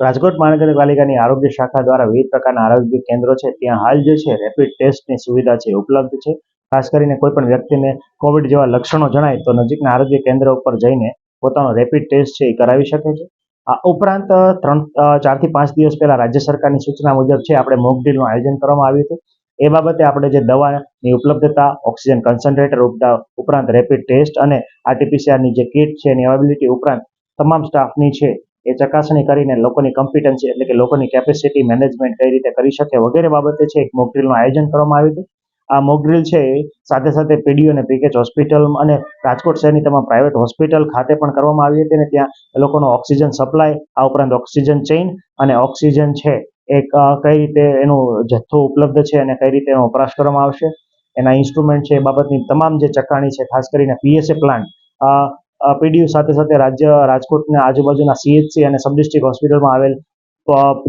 રાજકોટ મહાનગરપાલિકાની આરોગ્ય શાખા દ્વારા વિવિધ પ્રકારના આરોગ્ય કેન્દ્રો છે. ત્યાં હાલ જે છે રેપિડ ટેસ્ટની સુવિધા છે, ઉપલબ્ધ છે. ખાસ કરીને કોઈ પણ વ્યક્તિને કોવિડ જેવા લક્ષણો જણાય તો નજીકના આરોગ્ય કેન્દ્ર ઉપર જઈને પોતાનો રેપિડ ટેસ્ટ છે એ કરાવી શકે છે. આ ઉપરાંત ત્રણ ચારથી પાંચ દિવસ પહેલા રાજ્ય સરકારની સૂચના મુજબ છે, આપણે મોક ડ્રીલનું આયોજન કરવામાં આવ્યું હતું. એ બાબતે આપણે જે દવાની ઉપલબ્ધતા, ઓક્સિજન કન્સન્ટ્રેટર ઉપરાંત રેપિડ ટેસ્ટ અને આરટીપીસીઆરની જે કિટ છે એની અવેબિલિટી ઉપરાંત તમામ સ્ટાફની છે એ ચકાસણી કરીને લોકોની કોમ્પિટન્સી એટલે કે લોકોની કેપેસિટી મેનેજમેન્ટ કઈ રીતે કરી શકે વગેરે બાબતે છે એક મોકડ્રીલનું આયોજન કરવામાં આવ્યું હતું. આ મોકડ્રીલ છે એ સાથે સાથે પીડીઓ અને પીકેચ હોસ્પિટલ અને રાજકોટ શહેરની તમામ પ્રાઇવેટ હોસ્પિટલ ખાતે પણ કરવામાં આવી હતી અને ત્યાં એ લોકોનો ઓક્સિજન સપ્લાય આ ઉપરાંત ઓક્સિજન ચેઇન અને ઓક્સિજન છે. એક કઈ રીતે એનું જથ્થો ઉપલબ્ધ છે અને કઈ રીતે એનો વપરાશ કરવામાં આવશે. એના ઇન્સ્ટ્રુમેન્ટ છે એ બાબતની તમામ જે ચકાણી છે, ખાસ કરીને પીએસએ પ્લાન્ટ પીડીયુ સાથે સાથે રાજ્ય રાજકોટના આજુબાજુના સીએચસી અને સબ ડિસ્ટ્રિક્ટ હોસ્પિટલમાં આવેલ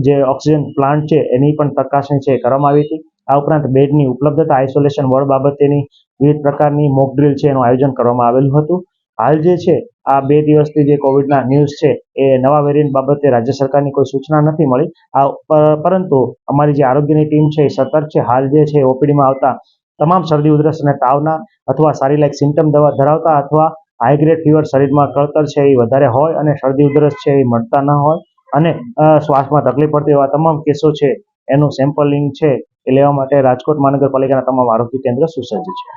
જે ઓક્સિજન પ્લાન્ટ છે, એની પણ ચકાસણી છે, કરવામાં આવી હતી. આ ઉપરાંત બેડની ઉપલબ્ધતા, આઇસોલેશન વોર્ડ બાબતેની વિવિધ પ્રકારની મોક છે, એનું આયોજન કરવામાં આવેલું હતું. હાલ જે છે, આ બે દિવસથી જે કોવિડના ન્યૂઝ છે, એ નવા વેરિયન્ટ બાબતે રાજ્ય સરકારની કોઈ સૂચના નથી મળી. આ પરંતુ અમારી જે આરોગ્યની ટીમ છે, એ સતર્ક છે. હાલ જે છે ઓપીડીમાં આવતા તમામ શરદી, ઉધરસ અને તાવના અથવા સારી લાયક સિમ્ટમ દવા ધરાવતા અથવા હાઈ ગ્રેડ ફીવર શરીરમાં કળતર છે, એ વધારે હોય અને શરદી ઉધરસ છે, એ મળતા ન હોય. અને શ્વાસમાં તકલીફ પડતી એવા તમામ કેસો છે, એનું સેમ્પલિંગ છે, એ લેવા માટે રાજકોટ મહાનગરપાલિકાના તમામ આરોગ્ય કેન્દ્ર સુસજ્જ છે.